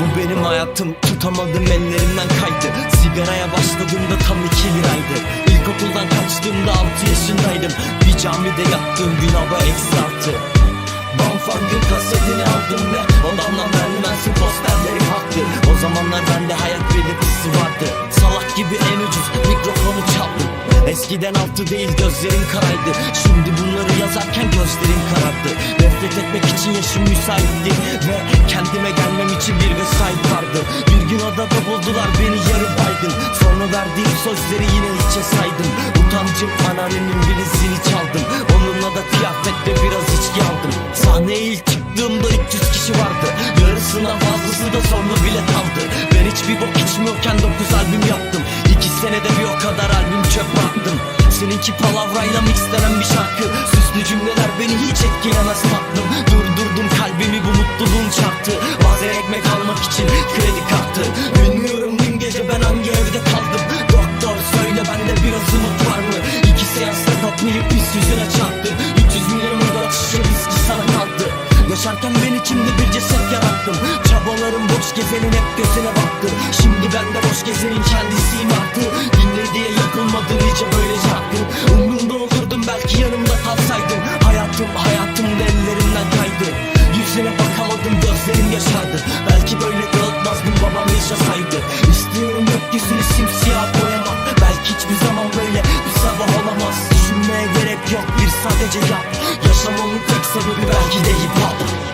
Bu benim hayatım tutamadım ellerimden kaydı. Sigaraya başladığımda tam iki liraydı İlkokuldan kaçtığımda altı yaşındaydım. Bir camide yattığım gün hava eksi altı Bamfang'ın kasetini aldım ve Odamla vermezsin posterleri haktı O zamanlar bende hayat belirtisi vardı. Salak gibi en ucuz mikrofonu çaldım Eskiden altı değil gözlerin karaydı Şimdi bunları yazarken gözlerin karardı. Nefret etmek için yaşım gelmem için bir vesait vardı Bir gün adada buldular beni yarı baygın Sonra verdiğim sözleri yine hiçe saydım. Utancım anneannemin bilizini çaldım. Onunla da kıyafetle biraz içki aldım. Sahneye ilk çıktığımda 300 kişi vardı. Yarısından fazlası da sonra bilet aldı Ben hiçbir bok içmiyorken 9 albüm yaptım. 2 senede bir o kadar albüm çöp attım. Seninki palavrayla mixlenen bir şarkı. Süslü cümleler beni hiç etkilemez tatlım. Durdurdum kalbimi bu mutluluğun çarptı Bazen ekmek almak için kredi kartı. Bilmiyorum dün gece ben hangi evde kaldım. Doktor söyle bende biraz umut var mı? İki seansta tatmayıp pis yüzüne çarptı. 300 milyon da şişe viski sana kaldı. Yaşarken ben içimde bir ceset yarattım. Çabalarım boş gezenin hep gözüne baktı. Şimdi ben de boş gezenin kendisiyim sadece yap. Yaşamamın tek sebebi belki de hip hop